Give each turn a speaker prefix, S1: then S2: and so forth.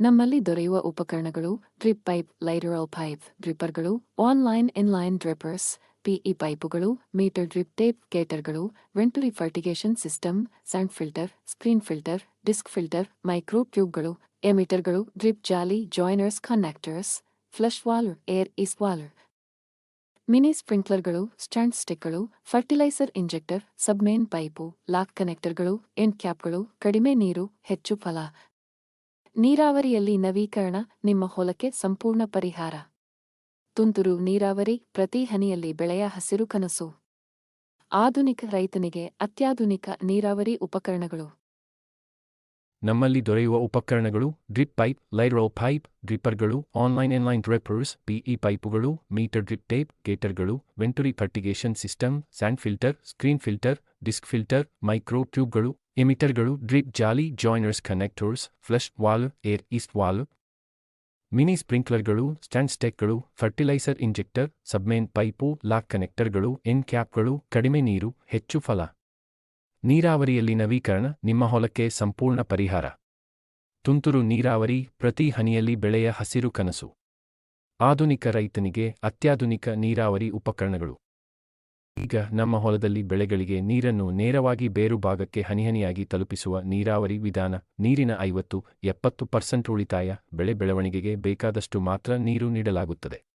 S1: ನಮ್ಮಲ್ಲಿ ದೊರೆಯುವ ಉಪಕರಣಗಳು ಡ್ರಿಪ್ ಪೈಪ್, ಲೈಟರಲ್ ಪೈಪ್ ಡ್ರಿಪ್ಪರ್ಗಳು, ಆನ್ಲೈನ್ ಇನ್ಲೈನ್ ಡ್ರಿಪ್ಪರ್ಸ್ ಪಿಇ ಪೈಪುಗಳು, meter drip tape ಕೇಟರ್ಗಳು venturi fertigation system sand filter, screen filter, disc filter, micro ಟ್ಯೂಬ್ಗಳು, ಎಮಿಟರ್ಗಳು, drip jolly, joiners connectors flush valve air is valve mini ಸ್ಪ್ರಿಂಕ್ಲರ್ಗಳು stand ಸ್ಟಿಕ್ಗಳು, fertiliser injector, submain pipe, lock ಕನೆಕ್ಟರ್ಗಳು, end ಕ್ಯಾಪ್ಗಳು, ಕಡಿಮೆ ನೀರು, ಹೆಚ್ಚು ಫಲ. ನೀರಾವರಿಯಲ್ಲಿ ನವೀಕರಣ, ನಿಮ್ಮ ಹೊಲಕ್ಕೆ ಸಂಪೂರ್ಣ ಪರಿಹಾರ. ತುಂತುರು ನೀರಾವರಿ, ಪ್ರತಿ ಹನಿಯಲ್ಲಿ ಬೆಳೆಯ ಹಸಿರು ಕನಸು. ಆಧುನಿಕ ರೈತನಿಗೆ ಅತ್ಯಾಧುನಿಕ ನೀರಾವರಿ ಉಪಕರಣಗಳು.
S2: ನಮ್ಮಲ್ಲಿ ದೊರೆಯುವ ಉಪಕರಣಗಳು, ಡ್ರಿಪ್ ಪೈಪ್ ಲೈರೋ ಪೈಪ್, ಡ್ರಿಪ್ಪರ್ಗಳು, ಆನ್ಲೈನ್ ಎನ್ಲೈನ್ ಡ್ರಿಪ್ಪರ್ಸ್ ಪಿಇ ಪೈಪುಗಳು, meter drip tape, ಗೇಟರ್ಗಳು venturi fertigation system, sand filter, screen filter, disc filter, micro ಟ್ಯೂಬ್ಗಳು. ಎಮಿಟರ್ಗಳು ಡ್ರಿಪ್ ಜಾಲಿ joiners connectors flush valve air east valve mini ಸ್ಪ್ರಿಂಕ್ಲರ್ಗಳು stand ಸ್ಟೆಕ್ಗಳು fertiliser injector submain pipe lock ಕನೆಕ್ಟರ್ಗಳು end ಕ್ಯಾಪ್ಗಳು ಕಡಿಮೆ ನೀರು ಹೆಚ್ಚು ಫಲ ನೀರಾವರಿಯಲ್ಲಿ ನವೀಕರಣ ನಿಮ್ಮ ಹೊಲಕ್ಕೆ ಸಂಪೂರ್ಣ ಪರಿಹಾರ ತುಂತುರು ನೀರಾವರಿ ಪ್ರತಿ ಹನಿಯಲ್ಲಿ ಬೆಳೆಯ ಹಸಿರು ಕನಸು ಆಧುನಿಕ ರೈತನಿಗೆ ಅತ್ಯಾಧುನಿಕ ನೀರಾವರಿ ಉಪಕರಣಗಳು ಈಗ ನಮ್ಮ ಹೊಲದಲ್ಲಿ ಬೆಳೆಗಳಿಗೆ ನೀರನ್ನು ನೇರವಾಗಿ ಬೇರು ಭಾಗಕ್ಕೆ ಹನಿಹನಿಯಾಗಿ ತಲುಪಿಸುವ ನೀರಾವರಿ ವಿಧಾನ, ನೀರಿನ ಐವತ್ತು, ಎಪ್ಪತ್ತು ಪರ್ಸೆಂಟ್ ಉಳಿತಾಯ, ಬೆಳೆ ಬೆಳವಣಿಗೆಗೆ ಬೇಕಾದಷ್ಟು ಮಾತ್ರ ನೀರು ನೀಡಲಾಗುತ್ತದೆ.